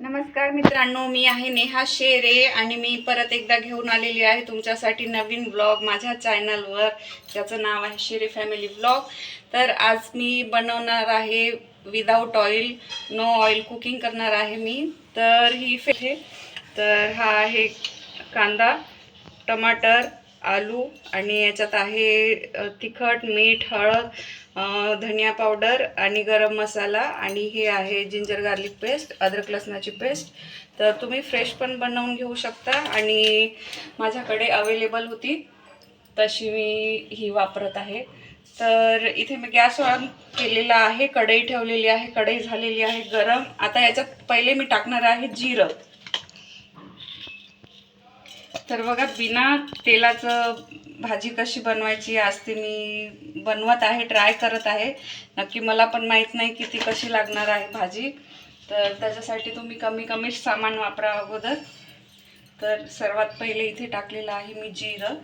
नमस्कार मित्रांनो मी आहे नेहा शेरे आणि मी परत एकदा घेऊन आलेली आहे तुमच्यासाठी नवीन ब्लॉग माझ्या चॅनलवर ज्याचं नाव आहे शेरे फॅमिली ब्लॉग तर आज मी बनवणार आहे without oil no oil cooking करणार आहे मी. तर ही फे तर हा आहे कांदा टमाटर आलू आणि याच्यात आहे तिखट मीठ हळद धनिया पावडर आणि गरम मसाला आणि हे आहे जिंजर गार्लिक पेस्ट अद्रक लसणाची पेस्ट. तर तुम्ही फ्रेश पण बनवून घेऊ शकता आणि माझ्याकडे अवेलेबल होती तशी मी ही वापरत आहे. तर इथे मी गॅस ऑन केलेला आहे कढई ठेवलेली आहे कढई झालेली आहे गरम. आता याच्यात पहिले मी टाकणार आहे जिरं. तर बघा बिना तेलाचं भाजी कशी बनवायची आज ते मी बनवत आहे ट्राय करत आहे. नक्की मला पण माहीत नाही की ती कशी लागणार आहे भाजी. तर त्याच्यासाठी तुम्ही कमी कमीच सामान वापरा अगोदर. तर सर्वात पहिले इथे टाकलेलं आहे मी जिरं.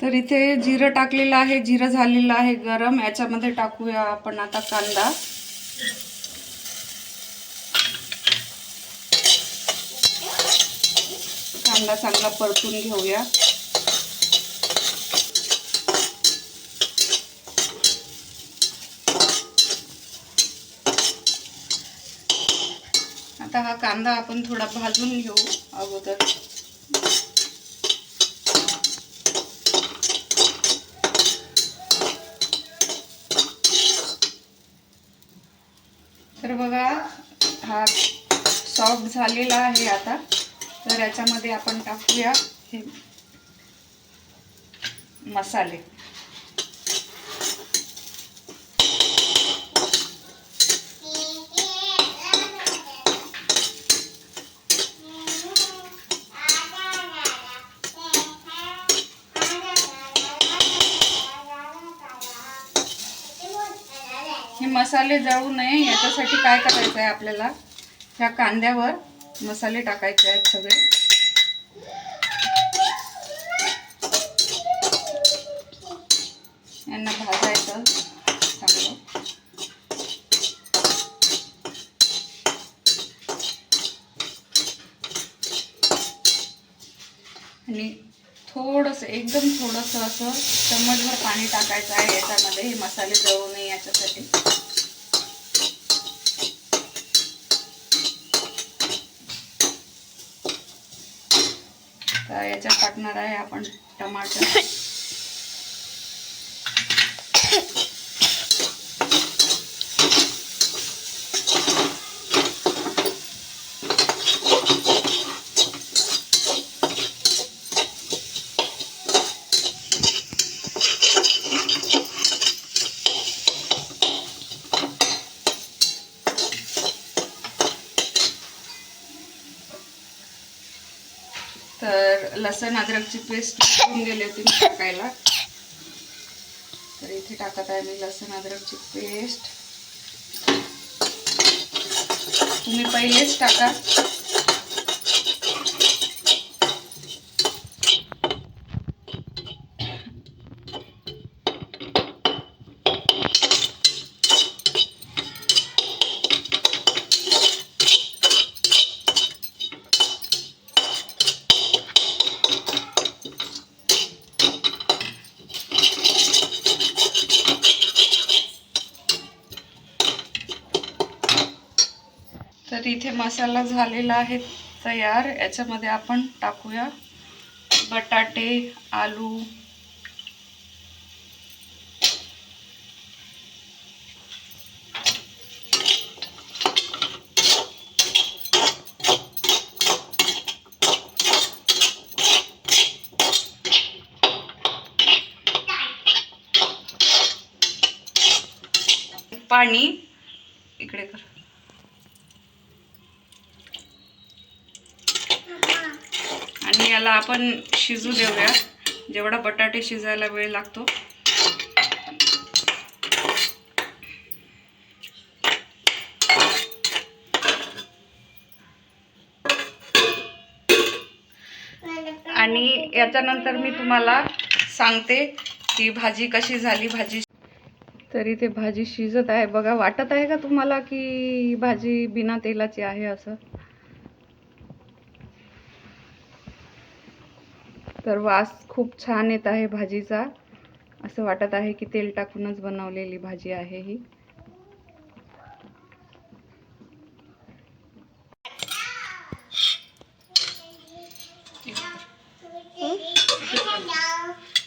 तर इथे जिरं टाकलेलं आहे जिरं झालेलं आहे गरम. याच्यामध्ये टाकूया आपण आता कांदा. कांदा चांगला परतून घेऊया. आता हा कांदा आपण थोडा भाजून घेऊ अगोदर. तर बघा हा सॉफ्ट झालेला आहे आता. तर याच्यामध्ये आपण टाकूया हे मसाले. हे मसाले जाऊ नये याच्यासाठी काय करायचं आहे आपल्याला? ह्या कांद्यावर मसाले टाकायचे आहेत सगळे. यांना भाजायचं चांगलं. आणि थोडंसं एकदम थोडंसं असं चम्मचभर पाणी टाकायचं आहे याच्यामध्ये हे मसाले जळू नये याच्यासाठी. तर याच्यात टाकणार आहे आपण टमाटर. तर लसण अद्रकची पेस्ट घेऊन गेली होती मी टाकायला. तर इथे टाकत आहे मी लसण अद्रकची पेस्ट. तुम्ही पहिलेच टाका. तर इथे मसाला झालेला आहे तयार. याच्यामध्ये आपण टाकूया बटाटे आलू. पाणी इकडे कर. आणि याला आपण शिजू देऊया. जेवढा बटाटे शिजायला वेळ लागतो. आणि याच्यानंतर मी तुम्हाला सांगते की भाजी कशी झाली भाजी तरी ते भाजी शिजत आहे. बघा वाटत आहे का तुम्हाला की भाजी बिना तेलाची आहे असं? तर वास खूप छान येत आहे भाजीचा. असं वाटत आहे की तेल टाकूनच बनवलेली भाजी आहे ही.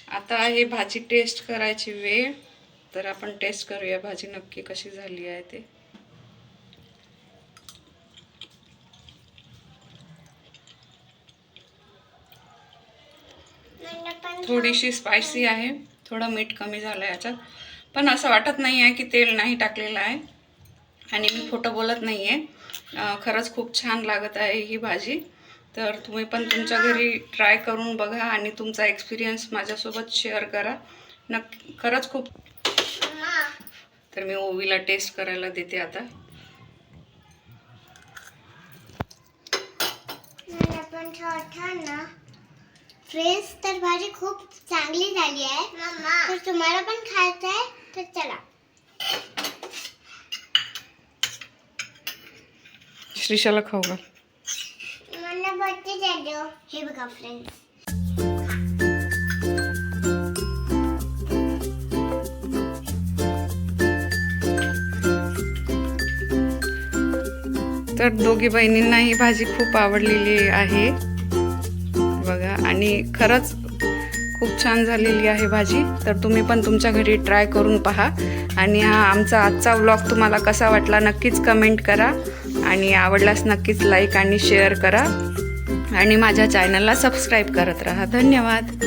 आता आहे भाजी टेस्ट करायची वेळ. तर आपण टेस्ट करूया भाजी नक्की कशी झाली आहे ते. थोडीशी स्पायसी आहे. थोडं मीठ कमी झालं याच्यात. पण असं वाटत नाही आहे की तेल नाही टाकलेलं आहे. आणि मी खोटं बोलत नाही आहे खरंच खूप छान लागत आहे ही भाजी. तर तुम्ही पण तुमच्या घरी ट्राय करून बघा आणि तुमचा एक्सपिरियन्स माझ्यासोबत शेअर करा. नक्की खरंच खूप तर मी ओवीला टेस्ट करायला देते आता. पण छान ना. फ्रेंड्स तर भाजी खूप चांगली झाली आहे. तर तुम्हाला पण खायचं आहे तर चला. श्रीशाला खाऊ घाल मला बर्थडे झालं हे बघा फ्रेंड्स तर दोघी बहिणींना ही भाजी खूप आवडलेली आहे. आणि खरंच खूप छान झालेली आहे भाजी. तर तुम्ही पण तुमच्या घरी ट्राय करून पहा. आणि हा आमचा आजचा व्लॉग तुम्हाला कसा वाटला नक्कीच कमेंट करा. आणि आवडल्यास नक्कीच लाईक आणि शेअर करा. आणि माझ्या चॅनलला सबस्क्राईब करत राहा. धन्यवाद.